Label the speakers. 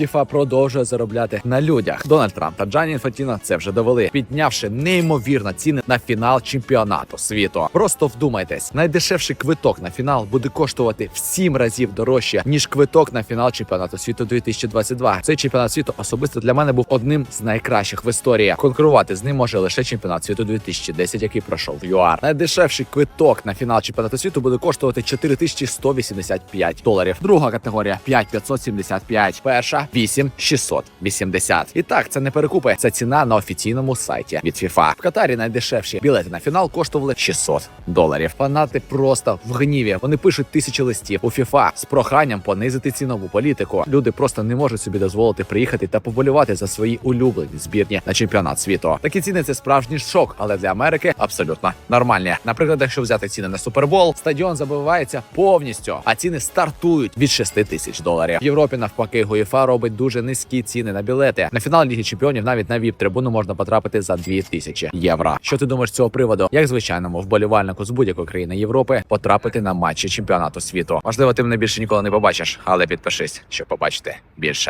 Speaker 1: FIFA продовжує заробляти на людях. Дональд Трамп та Джані Інфантіно це вже довели, піднявши неймовірно ціни на фінал чемпіонату світу. Просто вдумайтесь, найдешевший квиток на фінал буде коштувати в 7 разів дорожче ніж квиток на фінал чемпіонату світу 2022. Цей чемпіонат світу особисто для мене був одним з найкращих в історії. Конкурувати з ним може лише чемпіонат світу 2010, який пройшов в ЮАР. Найдешевший квиток на фінал чемпіонату світу буде коштувати 4185 доларів. Друга категорія 5575. Перша 8680. І так, це не перекупи. Це ціна на офіційному сайті від FIFA. В Катарі найдешевші білети на фінал коштували 600 доларів. Фанати просто в гніві. Вони пишуть тисячі листів у FIFA з проханням понизити цінову політику. Люди просто не можуть собі дозволити приїхати та поболювати за свої улюблені збірні на чемпіонат світу. Такі ціни це справжній шок, але для Америки абсолютно нормальні. Наприклад, якщо взяти ціни на супербол, стадіон забивається повністю, а ціни стартують від 6 тисяч доларів. В Європі навпаки ГУЄФА робить дуже низькі ціни на білети. На фінал Ліги Чемпіонів навіть на віп трибуну можна потрапити за 2 тисячі євро. Що ти думаєш з цього приводу? Як звичайному вболівальнику з будь-якої країни Європи потрапити на матчі чемпіонату світу? Можливо, ти мене більше ніколи не побачиш, але підпишись, щоб побачити більше.